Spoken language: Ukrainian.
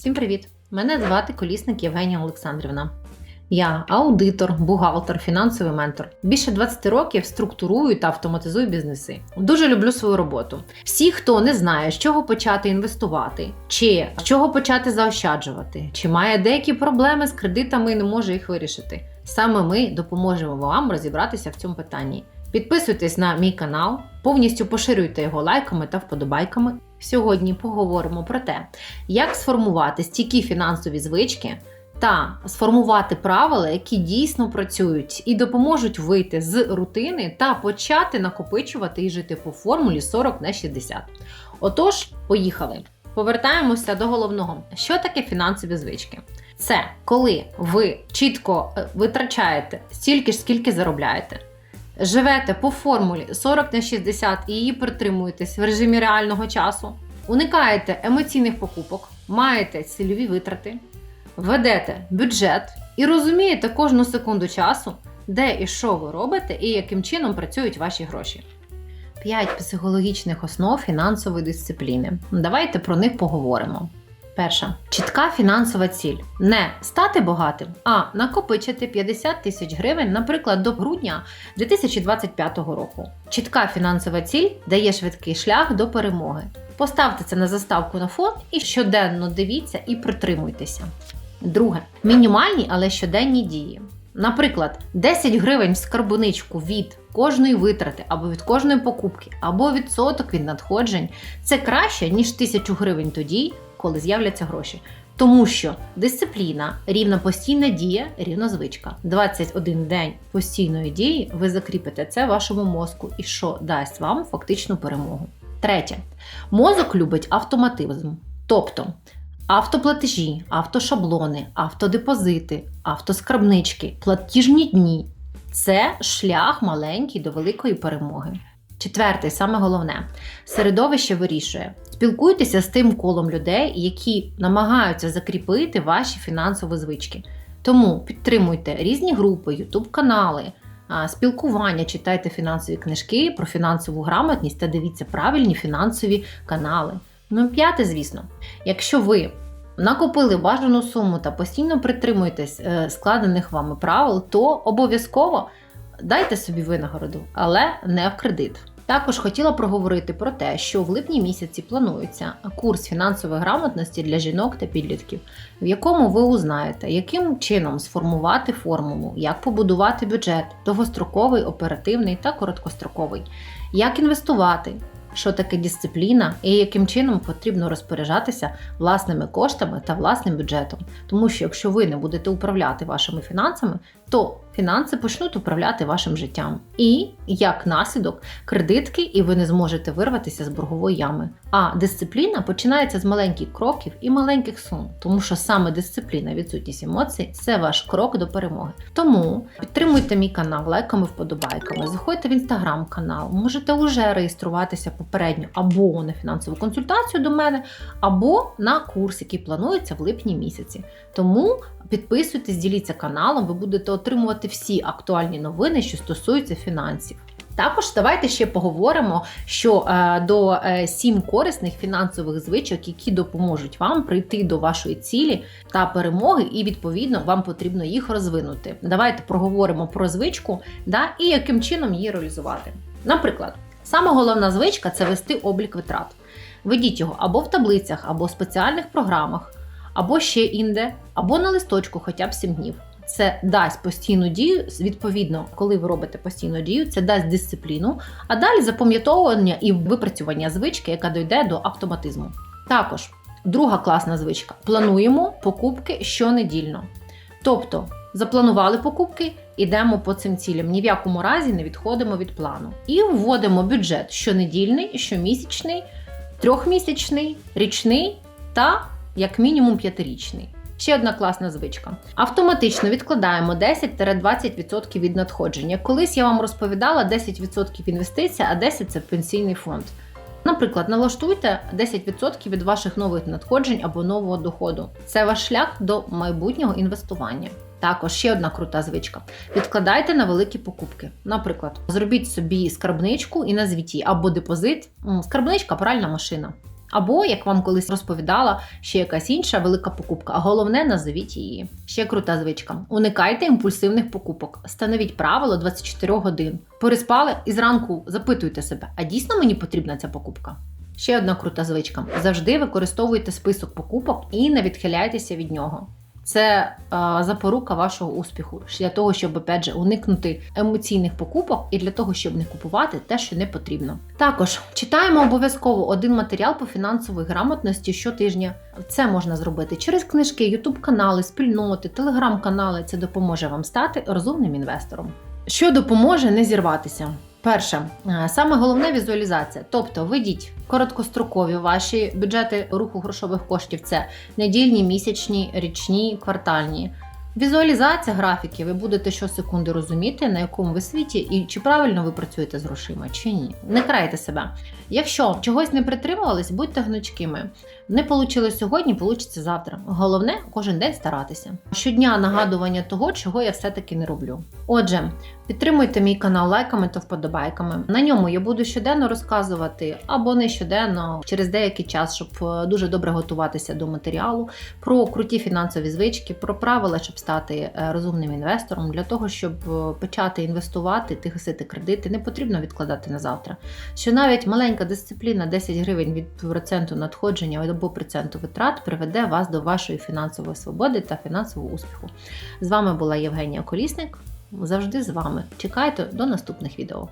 Всім привіт! Мене звати Колісник Євгенія Олександрівна. Я аудитор, бухгалтер, фінансовий ментор. Більше 20 років структурую та автоматизую бізнеси. Дуже люблю свою роботу. Всі, хто не знає, з чого почати інвестувати, чи з чого почати заощаджувати, чи має деякі проблеми з кредитами і не може їх вирішити. Саме ми допоможемо вам розібратися в цьому питанні. Підписуйтесь на мій канал, повністю поширюйте його лайками та вподобайками. Сьогодні поговоримо про те, як сформувати стійкі фінансові звички та сформувати правила, які дійсно працюють і допоможуть вийти з рутини та почати накопичувати і жити по формулі 40 на 60. Отож, поїхали. Повертаємося до головного. Що таке фінансові звички? Це коли ви чітко е, витрачаєте стільки ж, скільки заробляєте. Живете по формулі 40 на 60 і її притримуєтесь в режимі реального часу, уникаєте емоційних покупок, маєте цільові витрати, ведете бюджет і розумієте кожну секунду часу, де і що ви робите, і яким чином працюють ваші гроші. П'ять психологічних основ фінансової дисципліни. Давайте про них поговоримо. Перша чітка фінансова ціль не стати багатим, а накопичити 50 тисяч гривень, наприклад, до грудня 2025 року. Чітка фінансова ціль дає швидкий шлях до перемоги. Поставте це на заставку на фон і щоденно дивіться і притримуйтеся. Друге мінімальні, але щоденні дії. Наприклад, 10 гривень в скарбоничку від кожної витрати або від кожної покупки, або відсоток від надходжень це краще, ніж 1000 гривень тоді, коли з'являться гроші. Тому що дисципліна, рівна постійна дія, рівна звичка. 21 день постійної дії ви закріпите це вашому мозку, і що дасть вам фактичну перемогу. Третє, мозок любить автоматизм. Тобто автоплатежі, автошаблони, автодепозити, автоскрабнички, платіжні дні це шлях маленький до великої перемоги. Четверте, саме головне, середовище вирішує. Спілкуйтеся з тим колом людей, які намагаються закріпити ваші фінансові звички. Тому підтримуйте різні групи, ютуб-канали, спілкування, читайте фінансові книжки про фінансову грамотність та дивіться правильні фінансові канали. Ну п'яте, звісно, якщо ви накопили бажану суму та постійно притримуєтесь е, складених вами правил, то обов'язково дайте собі винагороду, але не в кредит. Також хотіла проговорити про те, що в липні місяці планується курс фінансової грамотності для жінок та підлітків, в якому ви узнаєте, яким чином сформувати формулу, як побудувати бюджет довгостроковий, оперативний та короткостроковий, як інвестувати, що таке дисципліна і яким чином потрібно розпоряджатися власними коштами та власним бюджетом. Тому що якщо ви не будете управляти вашими фінансами, то фінанси почнуть управляти вашим життям. І як наслідок кредитки, і ви не зможете вирватися з боргової ями. А дисципліна починається з маленьких кроків і маленьких сум, тому що саме дисципліна, відсутність емоцій це ваш крок до перемоги. Тому підтримуйте мій канал лайками, вподобайками, заходьте в інстаграм-канал, можете вже реєструватися попередньо або на фінансову консультацію до мене, або на курс, який планується в липні місяці. Тому підписуйтесь, діліться каналом, ви будете отримувати всі актуальні новини, що стосуються фінансів. Також давайте ще поговоримо що е, до е, сім корисних фінансових звичок, які допоможуть вам прийти до вашої цілі та перемоги, і відповідно вам потрібно їх розвинути. Давайте проговоримо про звичку да, і яким чином її реалізувати. Наприклад, сама головна звичка це вести облік витрат. Ведіть його або в таблицях, або в спеціальних програмах, або ще інде, або на листочку, хоча б 7 днів це дасть постійну дію. Відповідно, коли ви робите постійну дію, це дасть дисципліну, а далі запам'ятовування і випрацювання звички, яка дойде до автоматизму. Також друга класна звичка: плануємо покупки щонедільно. Тобто, запланували покупки, йдемо по цим цілям. Ні в якому разі не відходимо від плану. І вводимо бюджет щонедільний, щомісячний, трьохмісячний, річний та як мінімум п'ятирічний. Ще одна класна звичка. Автоматично відкладаємо 10-20% від надходження. Колись я вам розповідала 10% інвестицій, а 10% це пенсійний фонд. Наприклад, налаштуйте 10% від ваших нових надходжень або нового доходу. Це ваш шлях до майбутнього інвестування. Також ще одна крута звичка. Відкладайте на великі покупки. Наприклад, зробіть собі скарбничку і назвіть її або депозит. Скарбничка пральна машина Або, як вам колись розповідала, ще якась інша велика покупка. Головне, назовіть її. Ще крута звичка. Уникайте імпульсивних покупок. Становіть правило 24 годин. Переспали і зранку запитуйте себе, а дійсно мені потрібна ця покупка? Ще одна крута звичка: завжди використовуйте список покупок і не відхиляйтеся від нього. Це е, запорука вашого успіху для того, щоб опять же, уникнути емоційних покупок і для того, щоб не купувати те, що не потрібно. Також читаємо обов'язково один матеріал по фінансовій грамотності щотижня. Це можна зробити через книжки, ютуб канали, спільноти, телеграм-канали. Це допоможе вам стати розумним інвестором. Що допоможе не зірватися? Перше, е, саме головне візуалізація. Тобто, ведіть короткострокові ваші бюджети руху грошових коштів це недільні, місячні, річні, квартальні. Візуалізація графіків, ви будете щосекунди розуміти, на якому ви світі і чи правильно ви працюєте з грошима, чи ні. Не крайте себе. Якщо чогось не притримувались, будьте гнучкими. Не вийшло сьогодні, вийде завтра. Головне кожен день старатися. Щодня нагадування того, чого я все-таки не роблю. Отже, підтримуйте мій канал лайками та вподобайками. На ньому я буду щоденно розказувати або не щоденно через деякий час, щоб е, дуже добре готуватися до матеріалу, про круті фінансові звички, про правила, щоб стати е, розумним інвестором. Для того, щоб е, почати інвестувати, ти гасити кредити, не потрібно відкладати на завтра. Що навіть маленька дисципліна 10 гривень від проценту надходження або проценту витрат приведе вас до вашої фінансової свободи та фінансового успіху. З вами була Євгенія Колісник. Завжди з вами. Чекайте до наступних відео.